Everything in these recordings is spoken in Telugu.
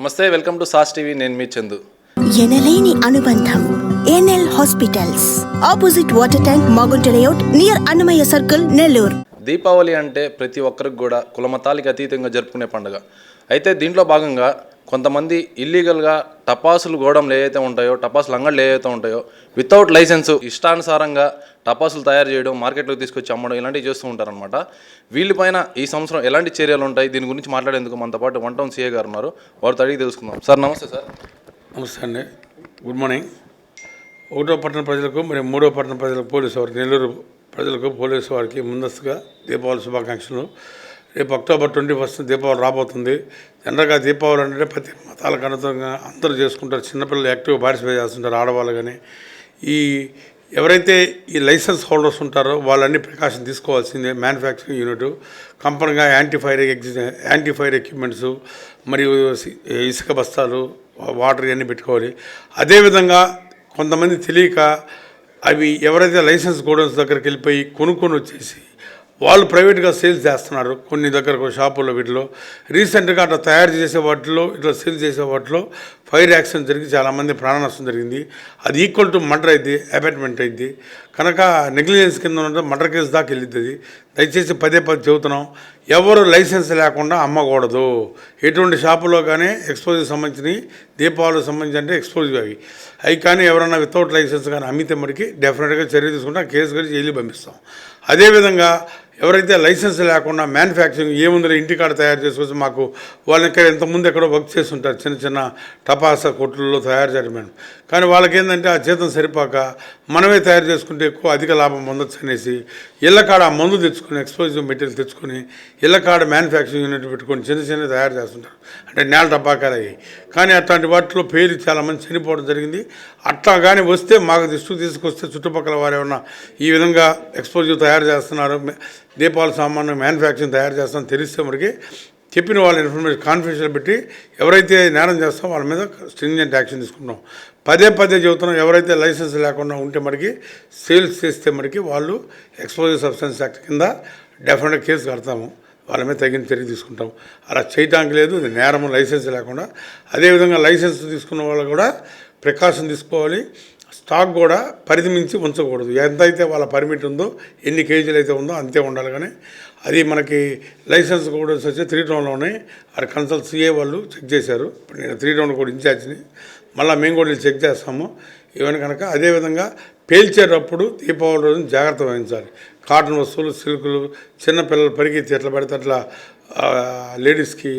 నమస్తే వెల్కమ్ టు సాస్ టీవీ. నేను మీ చందు. ఎనలేని అనుబంధం NL hospitals. Opposite water tank Magunta layout near Annamayya circle Nellore. Deepavali అంటే ప్రతి ఒక్కరికి కూడా కులమతాలకి అతీతంగా జరుపుకునే పండుగ. అయితే దీంట్లో భాగంగా కొంతమంది ఇల్లీగల్గా టపాసులు గోడంలు ఏవైతే ఉంటాయో టపాసులు అంగళ్ళు ఏవైతే ఉంటాయో వితౌట్ లైసెన్స్ ఇష్టానుసారంగా టపాసులు తయారు చేయడం మార్కెట్లోకి తీసుకొచ్చి అమ్మడం ఇలాంటివి చేస్తూ ఉంటారనమాట వీళ్ళపైన ఈ సంవత్సరం ఎలాంటి చర్యలు ఉంటాయి? దీని గురించి మాట్లాడేందుకు మనతో పాటు వన్ టౌన్ సీఏ గారు ఉన్నారు. వారితో అడిగి తెలుసుకుందాం. సార్ నమస్తే సార్. నమస్తే అండి. గుడ్ మార్నింగ్ ఒకటో పట్టణ ప్రజలకు మరియు మూడో పట్టణ ప్రజలకు పోలీసు వారికి నెల్లూరు ప్రజలకు పోలీసు వారికి ముందస్తుగా దీపావళి శుభాకాంక్షలు. రేపు అక్టోబర్ ట్వంటీ ఫస్ట్ దీపావళి రాబోతుంది. జనరల్గా దీపావళి అంటే ప్రతి మతాలకు అనుగుణంగా అందరూ చేసుకుంటారు. చిన్నపిల్లలు యాక్టివ్గా పార్టిసిపేట్ చేస్తుంటారు ఆడవాళ్ళు కానీ. ఈ ఎవరైతే ఈ లైసెన్స్ హోల్డర్స్ ఉంటారో వాళ్ళన్ని ప్రికాషన్ తీసుకోవాల్సిందే మ్యానుఫ్యాక్చరింగ్ యూనిట్. కంపెనీగా యాంటీఫైర్ ఎగ్జి యాంటీఫైర్ ఎక్విప్మెంట్స్ మరియు ఇసుక బస్తాలు వాటర్ ఇవన్నీ పెట్టుకోవాలి. అదేవిధంగా కొంతమంది తెలియక అవి ఎవరైతే లైసెన్స్ గోడౌన్స్ దగ్గరికి వెళ్ళిపోయి కొనుక్కొని వచ్చేసి వాళ్ళు ప్రైవేట్గా సేల్స్ చేస్తున్నారు. కొన్ని దగ్గర షాపుల్లో వీటిలో. రీసెంట్గా అట్లా తయారు చేసే వాటిలో ఇట్లా సేల్ చేసే వాటిలో ఫైర్ యాక్సిడెంట్ జరిగి చాలామంది ప్రాణ నష్టం జరిగింది. అది ఈక్వల్ టు మర్డర్ అయింది అపార్ట్మెంట్ అయింది. కనుక నెగ్లిజెన్స్ కింద ఉన్న మర్డర్ కేసు దాకా వెళ్ళిద్ది దయచేసి పదే పదే చెబుతున్నాం. ఎవరు లైసెన్స్ లేకుండా అమ్మకూడదు. ఎటువంటి షాపులో కానీ ఎక్స్పోజివ్ సంబంధించినవి దీపావళికి సంబంధించి అంటే ఎక్స్పోజివ్ అవి. అవి కానీ ఎవరైనా వితౌట్ లైసెన్స్ కానీ అమ్మితే మరికి డెఫినెట్గా చర్య తీసుకుంటే కేసు కలిసి జైలు పంపిస్తాం. అదేవిధంగా ఎవరైతే లైసెన్స్ లేకుండా మ్యానుఫ్యాక్చరింగ్ ఏముందో ఇంటికాడ తయారు చేసుకోవచ్చు మాకు వాళ్ళని ఇక్కడ ఇంతకుముందు ఎక్కడో వర్క్ చేస్తుంటారు చిన్న చిన్న టపాసా కొట్లలో తయారు చేయడం మేడం. కానీ వాళ్ళకి ఏంటంటే ఆ జీతం సరిపోక మనమే తయారు చేసుకుంటే ఎక్కువ అధిక లాభం పొందొచ్చు అనేసి ఇళ్ళకాడ ఆ మందు తెచ్చుకొని ఎక్స్ప్లోజివ్ మెటీరియల్ తెచ్చుకొని ఇళ్ళకాడ మ్యానుఫ్యాక్చరింగ్ యూనిట్ పెట్టుకొని చిన్న చిన్న తయారు చేస్తుంటారు. అంటే నేల టపాకాలు అయ్యి. కానీ అట్లాంటి వాటిలో పేరు చాలామంది చనిపోవడం జరిగింది. అట్లా కానీ వస్తే మాకు దృష్టికి తీసుకొస్తే చుట్టుపక్కల వారు ఏమన్నా ఈ విధంగా ఎక్స్పోజివ్ తయారు చేస్తున్నారు దీపావళి సామాను మ్యానుఫ్యాక్చరింగ్ తయారు చేస్తాం తెలిస్తే మనకి చెప్పిన వాళ్ళ ఇన్ఫర్మేషన్ కాన్ఫిడెన్షియల్ పెట్టి ఎవరైతే నేరం చేస్తాం వాళ్ళ మీద స్ట్రింజెంట్ యాక్షన్ తీసుకుంటాం పదే పదే చెబుతున్నాం ఎవరైతే లైసెన్స్ లేకుండా ఉంటే మనకి సేల్స్ చేస్తే మనకి వాళ్ళు ఎక్స్పోజివ్ సబ్స్టెన్స్ యాక్ట్ కింద డెఫినెట్గా కేసు కడతాము. వాళ్ళ మీద తగిన చర్య తీసుకుంటాం. అలా చేయటానికి లేదు నేరము నేరం లైసెన్స్ లేకుండా. అదేవిధంగా లైసెన్స్ తీసుకున్న వాళ్ళు కూడా ప్రికాషన్ తీసుకోవాలి. స్టాక్ కూడా పరిధి మించి ఉంచకూడదు. ఎంత అయితే వాళ్ళ పర్మిట్ ఉందో ఎన్ని కేజీలు అయితే ఉందో అంతే ఉండాలి కానీ అది మనకి లైసెన్స్ కూడా వచ్చి త్రీ టౌన్లోనే అది కన్సల్ట్ సిఏ వాళ్ళు చెక్ చేశారు. ఇప్పుడు నేను త్రీ టౌన్ కూడా ఇన్ఛార్జ్ని మళ్ళీ మేము కూడా చెక్ చేస్తాము. ఇవన్నీ కనుక అదేవిధంగా పేల్చేటప్పుడు దీపావళి రోజున జాగ్రత్త వహించాలి. కాటన్ వస్తువులు సిల్కులు చిన్నపిల్లలు పరిగెత్తి ఎట్లా పడితే అట్లా లేడీస్కి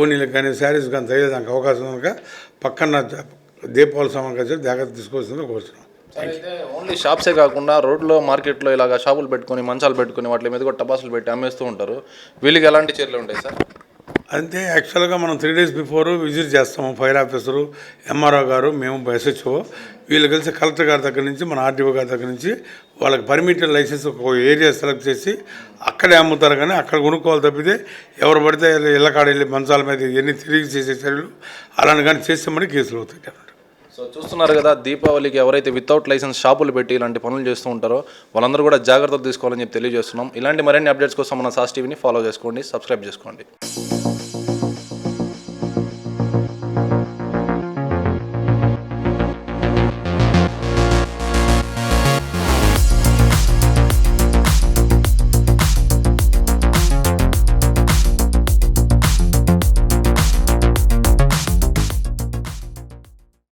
ఓనీలకు కానీ శారీస్ కానీ తగిలేదానికి అవకాశం కనుక పక్కన దీపావళి సమయం జాగ్రత్త తీసుకోవాల్సిందిగా కోరుతున్నాం ఓన్లీ షాప్సే కాకుండా రోడ్లో మార్కెట్లో ఇలాగ షాపులు పెట్టుకొని మంచాలు పెట్టుకొని వాటి మీద కూడా టపాసులు పెట్టి అమ్మేస్తూ ఉంటారు. వీళ్ళకి ఎలాంటి చర్యలు ఉంటాయి సార్? అంతే యాక్చువల్గా మనం త్రీ డేస్ బిఫోర్ విజిట్ చేస్తాము ఫైర్ ఆఫీసరు ఎంఆర్ఓ గారు మేము ఎస్హెచ్ఓ వీళ్ళు కలిసి కలెక్టర్ గారి దగ్గర నుంచి మన ఆర్టీఓ గారి దగ్గర నుంచి వాళ్ళకి పర్మిటెడ్ లైసెన్స్ ఒక ఏరియా సెలెక్ట్ చేసి అక్కడే అమ్ముతారు కానీ అక్కడ కొనుక్కోవాలి తప్పితే ఎవరు పడితే ఇళ్ళకాడ వెళ్ళి మంచాల మీద ఇవన్నీ తిరిగి చేసే చర్యలు అలాంటి కానీ చేస్తే మరి కేసులు అవుతాయి సో చూస్తున్నారు కదా దీపావళికి ఎవరైతే వితౌట్ లైసెన్స్ షాపులు పెట్టి ఇలాంటి పనులు చేస్తూ ఉంటారో వాళ్ళందరూ కూడా జాగ్రత్తలు తీసుకోవాలని చెప్పి తెలియజేస్తున్నాం. ఇలాంటి మరిన్ని అప్డేట్స్ కోసం మన సాస్ టీవీని ఫాలో చేసుకోండి సబ్స్క్రైబ్ చేసుకోండి.